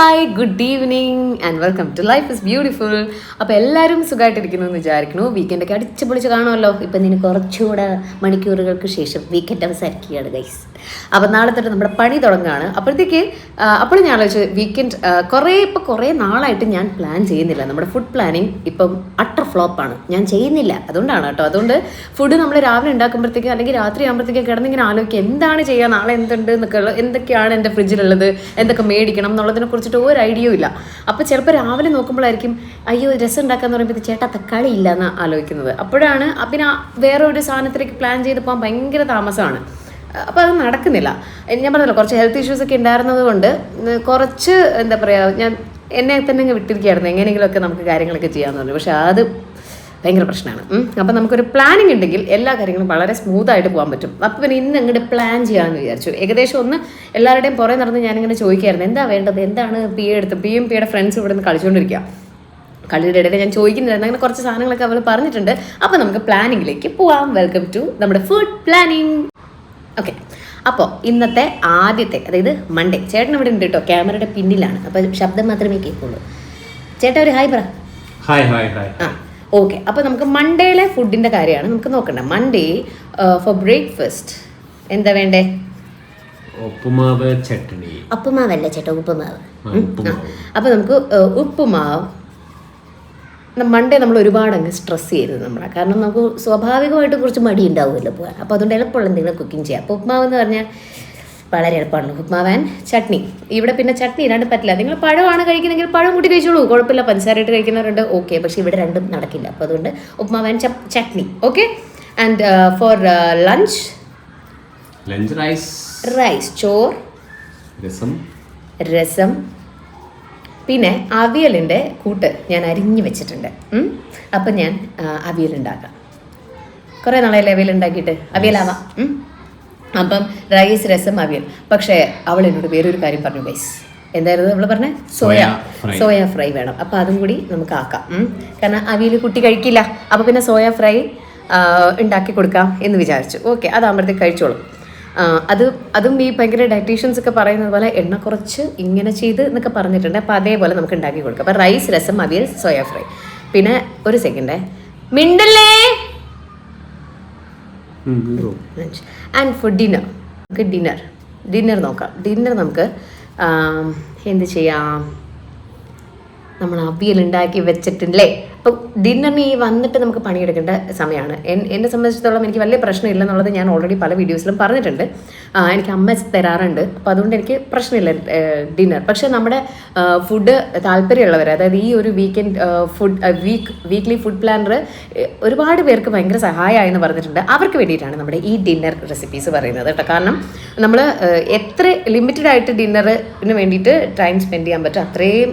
Hi good evening and welcome to life is beautiful അപ്പോൾ എല്ലാവരും സുഖമായിട്ടിരിക്കുന്നു എന്ന് വിചാരിക്കുന്നു. വീക്കെൻഡൊക്കെ അടിച്ചു പൊളിച്ച് കാണുമല്ലോ. ഇപ്പം നിന് കുറച്ചുകൂടെ മണിക്കൂറുകൾക്ക് ശേഷം വീക്കെൻഡ് അവസാനിക്കുകയാണ് ഗൈസ് അപ്പോൾ നാളെ തൊട്ട് നമ്മുടെ പണി തുടങ്ങുകയാണ്. അപ്പോഴത്തേക്ക് അപ്പോൾ ഞാൻ ആലോചിച്ചു വീക്കെൻഡ് കുറേ ഇപ്പോൾ കുറേ നാളായിട്ട് ഞാൻ പ്ലാൻ ചെയ്യുന്നില്ല. നമ്മുടെ ഫുഡ് പ്ലാനിങ് ഇപ്പം അട്ടർ ഫ്ലോപ്പാണ് ഞാൻ ചെയ്യുന്നില്ല. അതുകൊണ്ടാണ് കേട്ടോ. അതുകൊണ്ട് ഫുഡ് നമ്മൾ രാവിലെ ഉണ്ടാക്കുമ്പോഴത്തേക്കും അല്ലെങ്കിൽ രാത്രി ആകുമ്പോഴത്തേക്കും കിടന്നിങ്ങനെ ആലോചിക്കുക. എന്താണ് ചെയ്യുക? നാളെ എന്തുണ്ട് എന്നൊക്കെ എന്തൊക്കെയാണ് എന്റെ ഫ്രിഡ്ജിലുള്ളത്? എന്തൊക്കെ മേടിക്കണം എന്നുള്ളതിനെ കുറിച്ചിട്ട് ഒരു ഐഡിയയും ഇല്ല. അപ്പോൾ ചിലപ്പോൾ രാവിലെ നോക്കുമ്പോഴായിരിക്കും അയ്യോ രസം ഉണ്ടാക്കാന്ന് പറയുമ്പോൾ ചേട്ടാ തക്കാളി ഇല്ല എന്ന് ആലോചിക്കുന്നത്. അപ്പോഴാണ് പിന്നെ വേറെ ഒരു സാധനത്തിലേക്ക് പ്ലാൻ ചെയ്ത് പോകാൻ ഭയങ്കര താമസമാണ്. അപ്പോൾ അത് നടക്കുന്നില്ല. ഞാൻ പറഞ്ഞല്ലോ കുറച്ച് ഹെൽത്ത് ഇഷ്യൂസ് ഒക്കെ ഉണ്ടായിരുന്നത് കൊണ്ട് കുറച്ച് എന്താ പറയുക ഞാൻ എന്നെ തന്നെ അങ്ങ് വിട്ടിരിക്കുകയായിരുന്നു. എങ്ങനെയെങ്കിലുമൊക്കെ നമുക്ക് കാര്യങ്ങളൊക്കെ ചെയ്യാമെന്ന് പറഞ്ഞു. പക്ഷേ അത് ഭയങ്കര പ്രശ്നമാണ്. അപ്പം നമുക്കൊരു പ്ലാനിങ് ഉണ്ടെങ്കിൽ എല്ലാ കാര്യങ്ങളും വളരെ സ്മൂത്തായിട്ട് പോകാൻ പറ്റും. അപ്പം പിന്നെ ഇന്ന് അങ്ങോട്ട് പ്ലാൻ ചെയ്യാമെന്ന് വിചാരിച്ചു. ഏകദേശം ഒന്ന് എല്ലാവരുടെയും പുറകെ നടന്ന് ഞാനിങ്ങനെ ചോദിക്കായിരുന്നു. എന്താ വേണ്ടത്? എന്താണ് പി എ എടുത്ത് എം പിയുടെ ഫ്രണ്ട്സ് ഇവിടെ നിന്ന് കളിച്ചുകൊണ്ടിരിക്കുക. കളിയുടെ ഇടയിൽ ഞാൻ ചോദിക്കുന്നുണ്ടായിരുന്നു. അങ്ങനെ കുറച്ച് സാധനങ്ങളൊക്കെ അവൾ പറഞ്ഞിട്ടുണ്ട്. അപ്പം നമുക്ക് പ്ലാനിങ്ങിലേക്ക് പോവാം. വെൽക്കം ടു നമ്മുടെ ഫുഡ് പ്ലാനിങ് ഓക്കെ അപ്പോൾ ഇന്നത്തെ ആദ്യത്തെ അതായത് മൺഡേ ചേട്ടൻ ഇവിടെ ഉണ്ട് കേട്ടോ ക്യാമറയുടെ പിന്നിലാണ്. അപ്പോൾ ശബ്ദം മാത്രമേ കേൾക്കുള്ളൂ. ചേട്ടാ ഒരു ഹായ് പറ. Hi hi hi. ആ ഓക്കെ അപ്പോൾ നമുക്ക് മൺഡേയിലെ ഫുഡിന്റെ കാര്യമാണ് നമുക്ക് നോക്കണ്ട. മൺഡേ ഫോർ ബ്രേക്ക്ഫാസ്റ്റ് എന്താ വേണ്ടേ? ഉപ്പുമാവ് ചട്ടണി ഉപ്പുമാവല്ല ചേട്ടാ ഉപ്പുമാവ്. അപ്പോൾ നമുക്ക് ഉപ്പുമാവ് മൺഡേ നമ്മൾ ഒരുപാട് അങ്ങ് സ്ട്രെസ് ചെയ്യരുത് നമ്മളെ. കാരണം നമുക്ക് സ്വാഭാവികമായിട്ട് കുറച്ച് മടി ഉണ്ടാവുമല്ലോ പോകാൻ. അപ്പോൾ അതുകൊണ്ട് എളുപ്പമുള്ള എന്തെങ്കിലും കുക്കിംഗ് ചെയ്യാം. അപ്പോൾ ഉപ്മാവ് എന്ന് പറഞ്ഞാൽ വളരെ എളുപ്പമാണ്. ഉപ്പുമാവ് ആൻഡ് ചട്നി. ഇവിടെ പിന്നെ ചട്നി ഇല്ലാണ്ട് പറ്റില്ല. നിങ്ങൾ പഴമാണ് കഴിക്കുന്നെങ്കിൽ പഴം കൂട്ടി കഴിച്ചോളൂ. കുഴപ്പമില്ല. പഞ്ചസാരയിട്ട് കഴിക്കുന്നവരുണ്ട് ഓക്കെ പക്ഷേ ഇവിടെ രണ്ടും നടക്കില്ല. അപ്പോൾ അതുകൊണ്ട് uppumavu and chutney okay and for lunch lunch rice rice ചോർ രസം. രസം. പിന്നെ അവിയലിന്റെ കൂട്ട് ഞാൻ അരിഞ്ഞു വെച്ചിട്ടുണ്ട്. അപ്പം ഞാൻ അവിയലുണ്ടാക്കാം അവിയൽ ഉണ്ടാക്കാം. കുറേ നാളെയല്ലേ അവിയൽ ഉണ്ടാക്കിയിട്ട്? അവിയലാവാം. അപ്പം റൈസ് രസം അവിയൽ. പക്ഷേ അവൾ എന്നോട് വേറൊരു കാര്യം പറഞ്ഞു ഗൈസ് എന്തായിരുന്നു നമ്മൾ പറഞ്ഞത് സോയ സോയ ഫ്രൈ. വേണം. അപ്പം അതും കൂടി നമുക്ക് ആക്കാം. കാരണം അവിയൽ കുട്ടി കഴിക്കില്ല. അപ്പോൾ പിന്നെ സോയ ഫ്രൈ ഉണ്ടാക്കി കൊടുക്കാം എന്ന് വിചാരിച്ചു. ഓക്കെ അതാകുമ്പോഴത്തേക്ക് കഴിച്ചോളും. അത് അതും ഈ ഭയങ്കര ഡയറ്റീഷ്യൻസ് ഒക്കെ പറയുന്നത് പോലെ എണ്ണ കുറച്ച് ഇങ്ങനെ ചെയ്ത് എന്നൊക്കെ പറഞ്ഞിട്ടുണ്ട്. അപ്പോൾ അതേപോലെ നമുക്ക് ഉണ്ടാക്കി കൊടുക്കാം. അപ്പോൾ റൈസ് രസം അവിയൽ സോയ ഫ്രൈ പിന്നെ ഒരു സെക്കൻഡേ മിണ്ടല്ലേ? ആൻഡ് ഫോർ ഡിന്നർ നമുക്ക് ഡിന്നർ ഡിന്നർ നോക്കാം. ഡിന്നർ നമുക്ക് എന്ത് ചെയ്യാം? നമ്മൾ അവിയൽ ഉണ്ടാക്കി വെച്ചിട്ടില്ലേ? അപ്പം ഡിന്നറിന് ഈ വന്നിട്ട് നമുക്ക് പണിയെടുക്കേണ്ട സമയമാണ് എന്നെ സംബന്ധിച്ചിടത്തോളം എനിക്ക് വലിയ പ്രശ്നമില്ല എന്നുള്ളത് ഞാൻ ഓൾറെഡി പല വീഡിയോസിലും പറഞ്ഞിട്ടുണ്ട്. എനിക്ക് അമ്മ തരാറുണ്ട്. അപ്പോൾ അതുകൊണ്ട് എനിക്ക് പ്രശ്നമില്ല ഡിന്നർ പക്ഷേ നമ്മുടെ ഫുഡ് താല്പര്യമുള്ളവർ അതായത് ഈ ഒരു weekend food week weekly food planner ഒരുപാട് പേർക്ക് ഭയങ്കര സഹായമായി എന്ന് പറഞ്ഞിട്ടുണ്ട്. അവർക്ക് വേണ്ടിയിട്ടാണ് നമ്മുടെ ഈ ഡിന്നർ റെസിപ്പീസ് പറയുന്നത് കേട്ടോ. കാരണം നമ്മൾ എത്ര ലിമിറ്റഡ് ആയിട്ട് ഡിന്നറിന് വേണ്ടിയിട്ട് ടൈം സ്പെൻഡ് ചെയ്യാൻ പറ്റും അത്രയും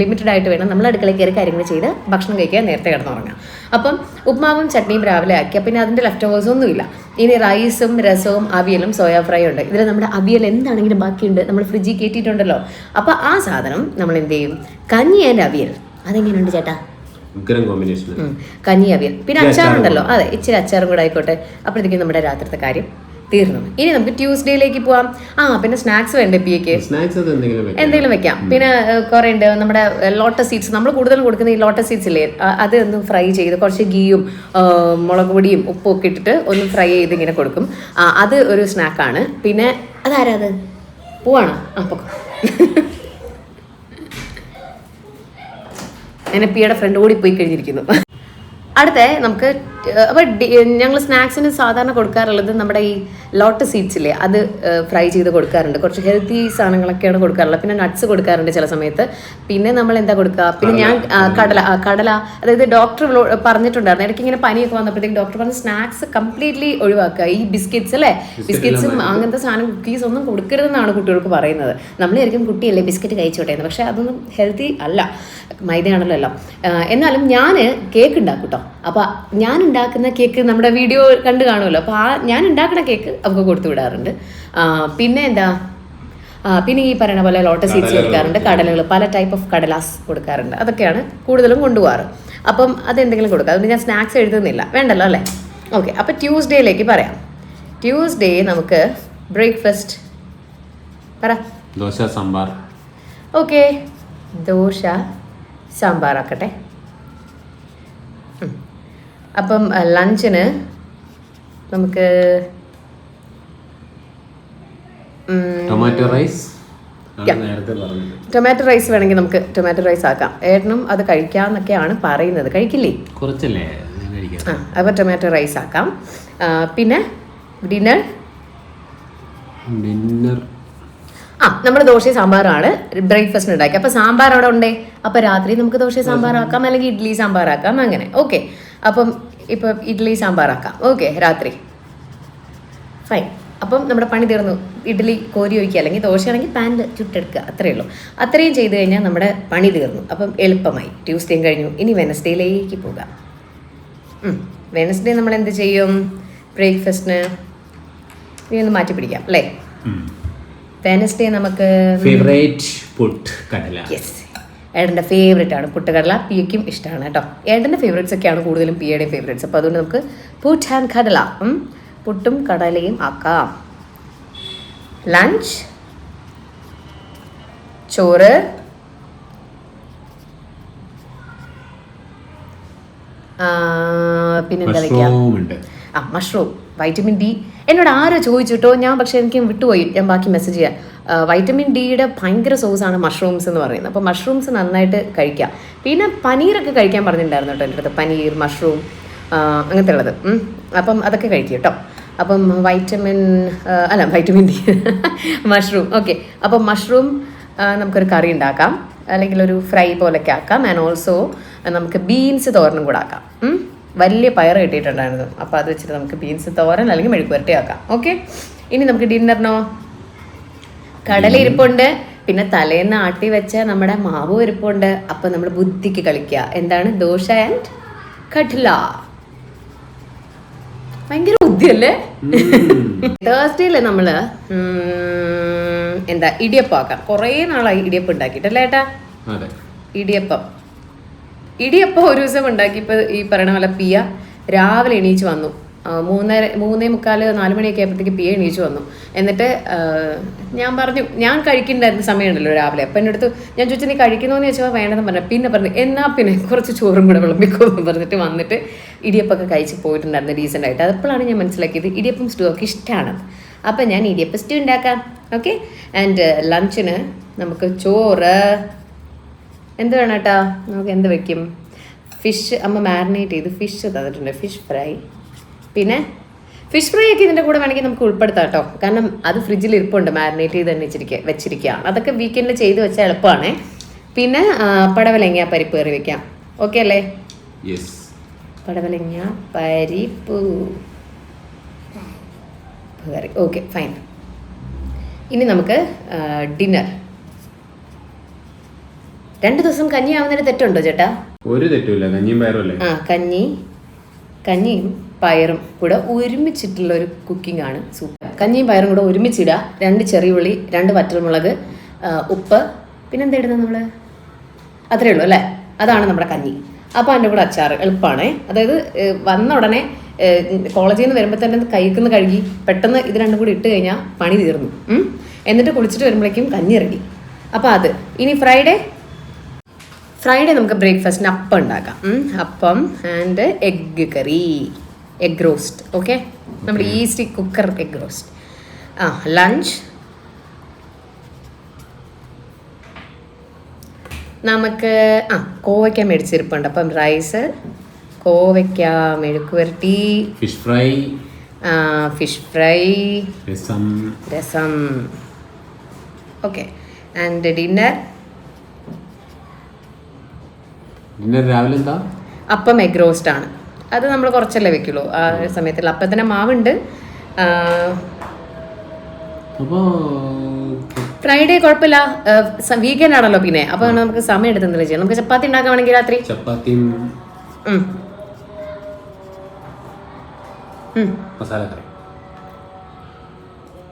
ലിമിറ്റഡ് ആയിട്ട് വേണം. നമ്മൾ അടുക്കളയിൽ കയറി കാര്യങ്ങൾ ചെയ്ത് ഭക്ഷണം കഴിക്കാൻ നേരത്തെ കിടന്നുറങ്ങാം. അപ്പം ഉപ്മാവും ചട്നിയും രാവിലെ ആക്കിയാൽ പിന്നെ അതിന്റെ ലെഫ്റ്റ് ഓവേഴ്സൊന്നുമില്ല ഇനി റൈസും രസവും അവിയലും സോയാ ഫ്രൈ ഉണ്ട്. ഇതിൽ നമ്മുടെ അവിയൽ എന്താണെങ്കിലും ബാക്കിയുണ്ട്. നമ്മൾ ഫ്രിഡ്ജിൽ കയറ്റിയിട്ടുണ്ടല്ലോ അപ്പോൾ ആ സാധനം നമ്മൾ എന്ത് ചെയ്യും? കഞ്ഞി ആൻഡ് അവിയൽ. അതെങ്ങനെയുണ്ട് ചേട്ടാ? കഞ്ഞി അവിയൽ. പിന്നെ അച്ചാറുണ്ടല്ലോ. അതെ ഇച്ചിരി അച്ചാറും കൂടെ ആയിക്കോട്ടെ. അപ്പോഴത്തേക്കും നമ്മുടെ രാത്രിത്തെ കാര്യം തീർന്നു. ഇനി നമുക്ക് ട്യൂസ്ഡേയിലേക്ക് പോവാം. ആ പിന്നെ സ്നാക്സ് വേണ്ടേ പി എക്ക് എന്തെങ്കിലും വെക്കാം. പിന്നെ കുറേ ഉണ്ട്. നമ്മുടെ ലോട്ടസ് സീഡ്സ് നമ്മൾ കൂടുതൽ കൊടുക്കുന്ന ഈ ലോട്ടസ് സീഡ്സ് ഇല്ലേ? അത് ഒന്ന് ഫ്രൈ ചെയ്ത് കുറച്ച് ഗീയും മുളക് പൊടിയും ഉപ്പും ഒക്കെ ഇട്ടിട്ട് ഒന്ന് ഫ്രൈ ചെയ്ത് ഇങ്ങനെ കൊടുക്കും. ആ, അത് ഒരു സ്നാക്കാണ് പിന്നെ അതാരാ അത്? പോവാണ്? ആ പൊക്കോ. എന്നെ പിയുടെ ഫ്രണ്ട് കൂടി പോയി കഴിഞ്ഞിരിക്കുന്നു. അടുത്ത നമുക്ക് അപ്പോൾ ഞങ്ങൾ സ്നാക്സിന് സാധാരണ കൊടുക്കാറുള്ളത് നമ്മുടെ ഈ ലോട്ട് സീഡ്സ് ഇല്ലേ അത് ഫ്രൈ ചെയ്ത് കൊടുക്കാറുണ്ട്. കുറച്ച് ഹെൽത്തി സാധനങ്ങളൊക്കെയാണ് കൊടുക്കാറുള്ളത്. പിന്നെ നട്ട്സ് കൊടുക്കാറുണ്ട് ചില സമയത്ത്. പിന്നെ നമ്മൾ എന്താ കൊടുക്കുക പിന്നെ ഞാൻ കടല. കടല അതായത് ഡോക്ടർ പറഞ്ഞിട്ടുണ്ടായിരുന്നു. ഇടയ്ക്ക് ഇങ്ങനെ പനിയൊക്കെ വന്നപ്പോഴത്തേക്ക് ഡോക്ടർ പറഞ്ഞ സ്നാക്സ് കംപ്ലീറ്റ്ലി ഒഴിവാക്കുക. ഈ ബിസ്ക്കറ്റ്സ് അല്ലേ? ബിസ്ക്കറ്റ്സും അങ്ങനത്തെ സാധനം കുക്കീസ് ഒന്നും കൊടുക്കരുതെന്നാണ് കുട്ടികൾക്ക് പറയുന്നത്. നമ്മൾ ശരിക്കും കുട്ടിയല്ലേ ബിസ്ക്കറ്റ് കഴിച്ചോട്ടെ എന്ന്. പക്ഷേ അതൊന്നും ഹെൽത്തി അല്ല. മൈദയാണല്ലോ എല്ലാം. എന്നാലും ഞാൻ കേക്ക് ഉണ്ടാക്കും കേട്ടോ അപ്പോൾ ഞാൻ ഉണ്ടാക്കുന്ന കേക്ക് നമ്മുടെ വീഡിയോ കണ്ടു കാണുമല്ലോ. അപ്പോൾ ആ ഞാൻ ഉണ്ടാക്കുന്ന കേക്ക് അവർക്ക് കൊടുത്തു വിടാറുണ്ട്. പിന്നെ എന്താ? പിന്നെ ഈ പറയുന്ന പോലെ ലോട്ടസ് സീഡ്സ് കൊടുക്കാറുണ്ട് കടലകൾ പല ടൈപ്പ് ഓഫ് കടലാസ് കൊടുക്കാറുണ്ട്. അതൊക്കെയാണ് കൂടുതലും കൊണ്ടുപോകാറ്. അപ്പം അതെന്തെങ്കിലും കൊടുക്കുക അതുകൊണ്ട് ഞാൻ സ്നാക്സ് എഴുതുന്നില്ല. വേണ്ടല്ലോ അല്ലേ? ഓക്കെ അപ്പോൾ ട്യൂസ്ഡേയിലേക്ക് പറയാം. ട്യൂസ്ഡേ നമുക്ക് ബ്രേക്ക്ഫാസ്റ്റ് പറ. ദോശ സാമ്പാർ. ഓക്കെ ദോശ സാമ്പാറാക്കട്ടെ ഉം. അപ്പം ലഞ്ചിന് നമുക്ക് ടൊമാറ്റോ റൈസ് ടൊമാറ്റോ റൈസ് വേണമെങ്കിൽ നമുക്ക് ടൊമാറ്റോ റൈസ് ആക്കാം. ഏട്ടനും അത് കഴിക്കാമെന്നൊക്കെയാണ് പറയുന്നത്. കഴിക്കില്ലേ? കുറച്ചല്ലേ? ആ അപ്പോൾ ടൊമാറ്റോ റൈസ് ആക്കാം. പിന്നെ ഡിന്നർ ഡിന്നർ ആ നമ്മൾ ദോശയും സാമ്പാറാണ് ബ്രേക്ക്ഫാസ്റ്റിന് ഉണ്ടാക്കി അപ്പോൾ സാമ്പാർ അവിടെ ഉണ്ടേ? അപ്പോൾ രാത്രി നമുക്ക് ദോശ സാമ്പാറാക്കാം അല്ലെങ്കിൽ ഇഡ്ഡലി സാമ്പാറാക്കാം അങ്ങനെ. ഓക്കെ അപ്പം ഇപ്പം ഇഡ്ഡലി സാമ്പാറാക്കാം ഓക്കെ രാത്രി. ഫൈൻ അപ്പം നമ്മുടെ പണി തീർന്നു. ഇഡ്ഡലി കോരി ഒഴിക്കുക അല്ലെങ്കിൽ ദോശയാണെങ്കിൽ പാനിൽ ചുട്ടെടുക്കുക അത്രയേ ഉള്ളൂ. അത്രയും ചെയ്തു കഴിഞ്ഞാൽ നമ്മുടെ പണി തീർന്നു. അപ്പം എളുപ്പമായി. ട്യൂസ്ഡേയും കഴിഞ്ഞു. ഇനി വെനസ്ഡേയിലേക്ക് പോകാം. വെനസ്ഡേ നമ്മൾ എന്ത് ചെയ്യും? ബ്രേക്ക്ഫാസ്റ്റിന് ഇനി ഒന്ന് മാറ്റി പിടിക്കാം അല്ലേ? വെനസ്ഡേ നമുക്ക് ഫേവറേറ്റ് പുട്ട് കടല. യെസ് ഏട്ടന്റെ ഫേവറേറ്റ് ആണ്. പുട്ടുകടല പിയയ്ക്കും ഇഷ്ടമാണ് കേട്ടോ. ഏട്ടന്റെ ഫേവറേറ്റ്സ് ഒക്കെയാണ് കൂടുതലും പിയയുടെ ഫേവറേറ്റ്സ് അപ്പോൾ അതുകൊണ്ട് നമുക്ക് പുട്ട് ആൻഡ് കടല പുട്ടും കടലയും ആക്കാം. ലഞ്ച് ചോറ് പിന്നെന്താ വയ്ക്കാം ആ മഷ്റൂം വൈറ്റമിൻ ഡി എന്നോട് ആരോ ചോദിച്ചിട്ടോ ഞാൻ പക്ഷെ എനിക്ക് വിട്ടുപോയി. ഞാൻ ബാക്കി മെസ്സേജ് ചെയ്യാം. വൈറ്റമിൻ ഡിയുടെ ഭയങ്കര സോഴ്സാണ് മഷ്റൂംസ് എന്ന് പറയുന്നത്. അപ്പോൾ മഷ്റൂംസ് നന്നായിട്ട് കഴിക്കാം. പിന്നെ പനീറൊക്കെ കഴിക്കാൻ പറഞ്ഞിട്ടുണ്ടായിരുന്നു കേട്ടോ എന്റെ അടുത്ത് പനീർ മഷ്റൂം അങ്ങനത്തെ ഉള്ളത് അപ്പം അതൊക്കെ കഴിക്കും കേട്ടോ. അപ്പം വൈറ്റമിൻ അല്ല വൈറ്റമിൻ ഡി മഷ്റൂം ഓക്കെ അപ്പം മഷ്റൂം നമുക്കൊരു കറി ഉണ്ടാക്കാം. അല്ലെങ്കിൽ ഒരു ഫ്രൈ പോലൊക്കെ ആക്കാം. ആൻഡ് ഓൾസോ നമുക്ക് ബീൻസ് തോരനും കൂടെ ആക്കാം. വലിയ പയർ കിട്ടിയിട്ടുണ്ടായിരുന്നു. അപ്പോൾ അത് വെച്ചിട്ട് നമുക്ക് ബീൻസ് തോരൻ അല്ലെങ്കിൽ മെഴുക്കുവരട്ടി ആക്കാം. ഓക്കെ ഇനി നമുക്ക് ഡിന്നറിനോ കടല ഇരിപ്പുണ്ട്. പിന്നെ തലേന്ന് ആട്ടി വെച്ച നമ്മുടെ മാവ് ഇരിപ്പുണ്ട്. അപ്പം നമ്മൾ ബുദ്ധിക്ക് കളിക്കുക. എന്താണ്? ദോശ ആൻഡ് കഠില ഭയങ്കര ബുദ്ധിയല്ലേ? തേഴ്സ്ഡേയിൽ നമ്മൾ? എന്താ? ഇടിയപ്പം ആക്കാം. കുറേ നാളായി ഇടിയപ്പം ഉണ്ടാക്കിയിട്ടല്ലേ ഏട്ടാ? ഇടിയപ്പം. ഇടിയപ്പം ഒരു ദിവസം ഉണ്ടാക്കിയപ്പോൾ ഈ പറയണ പോലെ പിയ രാവിലെ എണീച്ച് വന്നു. മൂന്നര മൂന്നേ മുക്കാൽ നാല് മണിയൊക്കെ ആയപ്പോഴത്തേക്ക് പിയെ എണീച്ചു വന്നു. എന്നിട്ട് ഞാൻ പറഞ്ഞു ഞാൻ കഴിക്കണ്ടായിരുന്ന സമയമുണ്ടല്ലോ രാവിലെ. അപ്പം എന്റെ അടുത്ത് ഞാൻ ചോദിച്ചാൽ നീ കഴിക്കുന്നോന്ന് ചോദിച്ചാൽ വേണ്ടെന്ന് പറഞ്ഞു. പിന്നെ പറഞ്ഞു എന്നാ പിന്നെ കുറച്ച് ചോറും കൂടെ വിളമ്പിക്കോന്ന് പറഞ്ഞിട്ട് വന്നിട്ട് ഇടിയപ്പൊക്കെ കഴിച്ച് പോയിട്ടുണ്ടായിരുന്നു റീസെന്റ് ആയിട്ട്. അതപ്പോഴാണ് ഞാൻ മനസ്സിലാക്കിയത്? ഇടിയപ്പം സ്റ്റൂ ഒക്കെ ഇഷ്ടമാണ് അപ്പം ഞാൻ ഇടിയപ്പം സ്റ്റൂ ഉണ്ടാക്കാം. ഓക്കെ ആൻഡ് ലഞ്ചിന് നമുക്ക് ചോറ്. എന്ത് വേണം കേട്ടോ നമുക്ക് എന്ത് വെക്കും? ഫിഷ് അമ്മ മാരിനേറ്റ് ചെയ്ത് ഫിഷ് തന്നിട്ടുണ്ട്. ഫിഷ് ഫ്രൈ പിന്നെ ഫിഷ് ഫ്രൈ ഒക്കെ ഇതിന്റെ കൂടെ വേണമെങ്കിൽ നമുക്ക് ഉൾപ്പെടുത്താം കേട്ടോ. കാരണം അത് ഫ്രിഡ്ജിൽ ഇരിപ്പുണ്ട് മാരിനേറ്റ് ചെയ്ത് തന്നെ വെച്ചിരിക്കുക വെച്ചിരിക്കുകയാണ് അതൊക്കെ വീക്കെൻഡിൽ ചെയ്ത് വെച്ചാൽ എളുപ്പമാണേ പിന്നെ പടവലങ്ങ പരിപ്പ് കറി വെക്കാം. ഓക്കെ അല്ലേ? പടവലങ്ങ പരിപ്പ് കറി. ഓക്കെ ഫൈൻ ഇനി നമുക്ക് ഡിന്നർ രണ്ട് ദിവസം കഞ്ഞി ആവുന്നതിന് തെറ്റുണ്ടോ ചേട്ടാ? ഒരു തെറ്റുമില്ല. കഞ്ഞിയും പയറും ആ കഞ്ഞി. കഞ്ഞിയും പയറും കൂടെ ഒരുമിച്ചിട്ടുള്ള ഒരു കുക്കിംഗ് ആണ്. സൂപ്പർ കഞ്ഞിയും പയറും കൂടെ ഒരുമിച്ചിടുക രണ്ട് ചെറിയ ഉള്ളി രണ്ട് വറ്റൽമുളക് ഉപ്പ്. പിന്നെന്താ ഇടുന്നത് നമ്മൾ അത്രയേ ഉള്ളൂ അല്ലേ? അതാണ് നമ്മുടെ കഞ്ഞി. അപ്പോൾ അതിന്റെ കൂടെ അച്ചാർ എളുപ്പമാണ് അതായത് വന്ന ഉടനെ കോളേജിൽ നിന്ന് വരുമ്പോൾ തന്നെ കഴിക്കുന്ന കഴുകി പെട്ടെന്ന് ഇത് രണ്ടും കൂടി ഇട്ട് കഴിഞ്ഞാൽ പണി തീർന്നു. എന്നിട്ട് കുളിച്ചിട്ട് വരുമ്പോഴേക്കും കഞ്ഞി റെഡി. അപ്പോൾ അത്. ഇനി ഫ്രൈഡേ? ഫ്രൈഡേ നമുക്ക് ബ്രേക്ക്ഫാസ്റ്റിന് അപ്പം ഉണ്ടാക്കാം. Appam and egg curry. Egg roast okay നമ്മുടെ ഈസി കുക്കർ എഗ് റോസ്റ്റ് ആ ലഞ്ച് നമുക്ക് ആ കോവയ്ക്ക മേടിച്ചിരിപ്പുണ്ട്. അപ്പം റൈസ് കോവയ്ക്ക മെഴുക്ക് പുരട്ടി ഫിഷ് ഫ്രൈ ഫിഷ് ഫ്രൈ രസം. രസം. ഓക്കെ ആൻഡ് ഡിന്നർ ഡിന്നർ രാവിലെ എന്താ? അപ്പം എഗ് റോസ്റ്റ് ആണ്. അത് നമ്മൾ കുറച്ചല്ലേ വെക്കുള്ളൂ. ആ സമയത്തിൽ തന്നെ മാവുണ്ട്. അപ്പോ ഫ്രൈഡേ കുഴപ്പമില്ല വീക്കെൻഡ് ആണല്ലോ പിന്നെ. അപ്പൊ നമുക്ക് സമയം എടുത്ത് എടുത്തെന്നില്ല ചെയ്യാം. നമുക്ക് ചപ്പാത്തി ഉണ്ടാക്കാൻ വേണമെങ്കിൽ രാത്രി. ഉം. Masala curry.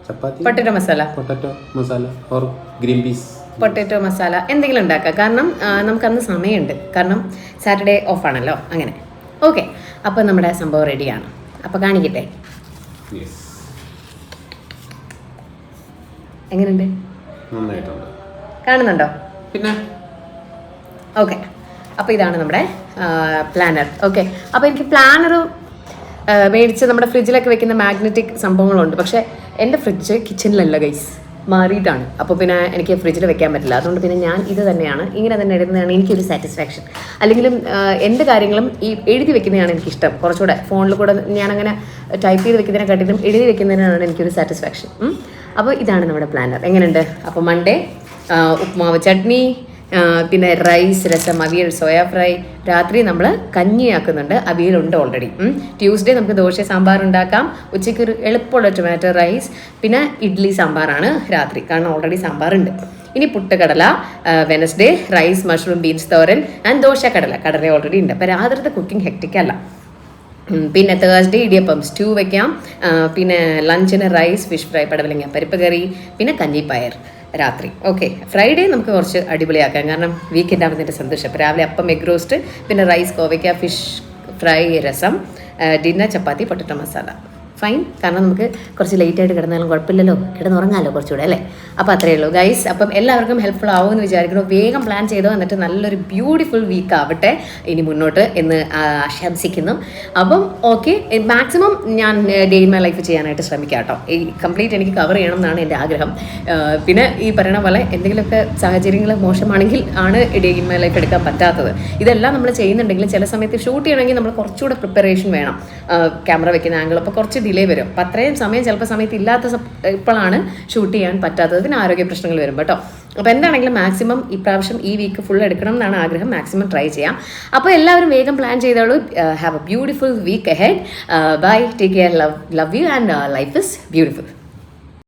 Chapati potato masala. Potato masala or green peas potato masala. എന്തെങ്കിലും ഉണ്ടാക്കാം. കാരണം നമുക്ക് അന്ന് സമയമുണ്ട്. കാരണം സാറ്റർഡേ ഓഫ് ആണല്ലോ. അങ്ങനെ. ഓക്കെ അപ്പോൾ നമ്മുടെ സംഭവം റെഡിയാണ് അപ്പോൾ കാണിക്കട്ടെ. എങ്ങനെയുണ്ട്? കാണുന്നുണ്ടോ? പിന്നെ? ഓക്കെ അപ്പോൾ ഇതാണ് നമ്മുടെ പ്ലാനർ ഓക്കെ അപ്പോൾ എനിക്ക് പ്ലാനർ മേടിച്ച് നമ്മുടെ ഫ്രിഡ്ജിലൊക്കെ വെക്കുന്ന മാഗ്നറ്റിക് സംഭവങ്ങളുണ്ട്. പക്ഷേ എന്റെ ഫ്രിഡ്ജ് കിച്ചണിലല്ല ഗൈസ് മാറിയിട്ടാണ്. അപ്പോൾ പിന്നെ എനിക്ക് ഫ്രിഡ്ജിൽ വെക്കാൻ പറ്റില്ല. അതുകൊണ്ട് പിന്നെ ഞാൻ ഇത് തന്നെയാണ് ഇങ്ങനെ തന്നെ ഇടുന്നതാണ് എനിക്കൊരു സാറ്റിസ്ഫാക്ഷൻ അല്ലെങ്കിലും എന്ത് കാര്യങ്ങളും ഈ എഴുതി വെക്കുന്നതാണ് എനിക്കിഷ്ടം. കുറച്ചുകൂടെ ഫോണിൽ കൂടെ ഞാനങ്ങനെ ടൈപ്പ് ചെയ്ത് വെക്കുന്നതിനെക്കാട്ടിലും എഴുതി വെക്കുന്നതിനാണ് എനിക്കൊരു സാറ്റിസ്ഫാക്ഷൻ അപ്പോൾ ഇതാണ് നമ്മുടെ പ്ലാനർ എങ്ങനെയുണ്ട്? അപ്പോൾ മൺഡേ ഉപ്മാവ് ചട്നി പിന്നെ റൈസ് രസം അവിയൽ സോയ ഫ്രൈ രാത്രി നമ്മൾ കഞ്ഞിയാക്കുന്നുണ്ട്. അവിയലുണ്ട് ഓൾറെഡി ട്യൂസ്ഡേ നമുക്ക് ദോശ സാമ്പാർ ഉണ്ടാക്കാം. ഉച്ചയ്ക്ക് ഒരു എളുപ്പമുള്ള ടൊമാറ്റോ റൈസ് പിന്നെ ഇഡ്ഡലി സാമ്പാറാണ് രാത്രി. കാരണം ഓൾറെഡി സാമ്പാറുണ്ട്. ഇനി പുട്ടുകടല വെനസ്ഡേ റൈസ് മഷ്റൂം ബീൻസ് തോരൻ ആൻഡ് ദോശ കടല കടല ഓൾറെഡി ഉണ്ട്. അപ്പോൾ രാത്രിത്തെ കുക്കിംഗ് ഹെക്റ്റിക്കല്ല പിന്നെ തേഴ്സ്ഡേ ഇടിയപ്പം സ്റ്റൂ വെക്കാം. പിന്നെ ലഞ്ചിന് റൈസ് ഫിഷ് ഫ്രൈ പടവലങ്ങ പരിപ്പ് കറി പിന്നെ കഞ്ഞിപ്പയർ. രാത്രി. ഓക്കെ ഫ്രൈഡേ നമുക്ക് കുറച്ച് അടിപൊളിയാക്കാം. കാരണം വീക്കെൻഡ് ആവുന്നതിന്റെ സന്തോഷം. രാവിലെ അപ്പം എഗ് റോസ്റ്റ് പിന്നെ റൈസ് കോവയ്ക്ക fish fry rasam dinner chapati potato masala fine കാരണം നമുക്ക് കുറച്ച് ലേറ്റ് ആയിട്ട് കിടന്നാലും കുഴപ്പമില്ലല്ലോ. കിടന്നുറങ്ങാമല്ലോ കുറച്ചുകൂടെ അല്ലേ? അപ്പോൾ അത്രയേ ഉള്ളൂ. ഗൈസ് അപ്പം എല്ലാവർക്കും ഹെൽപ്ഫുൾ ആവുമെന്ന് വിചാരിക്കുന്നു. വേഗം പ്ലാൻ ചെയ്തോ എന്നിട്ട് നല്ലൊരു ബ്യൂട്ടിഫുൾ വീക്ക് ആവട്ടെ ഇനി മുന്നോട്ട് എന്ന് ആശംസിക്കുന്നു. അപ്പം ഓക്കെ മാക്സിമം ഞാൻ ഡേ ഇൻ മൈ ലൈഫ് ചെയ്യാനായിട്ട് ശ്രമിക്കാം കേട്ടോ. ഈ കംപ്ലീറ്റ് എനിക്ക് കവർ ചെയ്യണം എന്നാണ് എന്റെ ആഗ്രഹം. പിന്നെ ഈ പറയണ പോലെ എന്തെങ്കിലുമൊക്കെ സാഹചര്യങ്ങൾ മോശമാണെങ്കിൽ ആണ് ഡേ ഇൻ മൈ ലൈഫ് എടുക്കാൻ പറ്റാത്തത്. ഇതെല്ലാം നമ്മൾ ചെയ്യുന്നുണ്ടെങ്കിൽ ചില സമയത്ത് ഷൂട്ട് ചെയ്യണമെങ്കിൽ നമ്മൾ കുറച്ചുകൂടെ പ്രിപ്പറേഷൻ വേണം. ക്യാമറ വെക്കുന്ന ആംഗിൾ അപ്പോൾ കുറച്ച് ഡിലേ വരും. അപ്പം അത്രയും സമയം ചിലപ്പോൾ സമയത്ത് ഇല്ലാത്ത ഇപ്പോഴാണ് ഷൂട്ട് ചെയ്യാൻ പറ്റാത്തത്. പിന്നെ ആരോഗ്യ പ്രശ്നങ്ങൾ വരും കേട്ടോ. അപ്പോൾ എന്താണെങ്കിലും മാക്സിമം ഇപ്രാവശ്യം പ്രാവശ്യം ഈ വീക്ക് ഫുൾ എടുക്കണം എന്നാണ് ആഗ്രഹം. മാക്സിമം ട്രൈ ചെയ്യാം. അപ്പോൾ എല്ലാവരും വേഗം പ്ലാൻ ചെയ്തോളൂ. Have a beautiful week ahead bye take care love love you and life is beautiful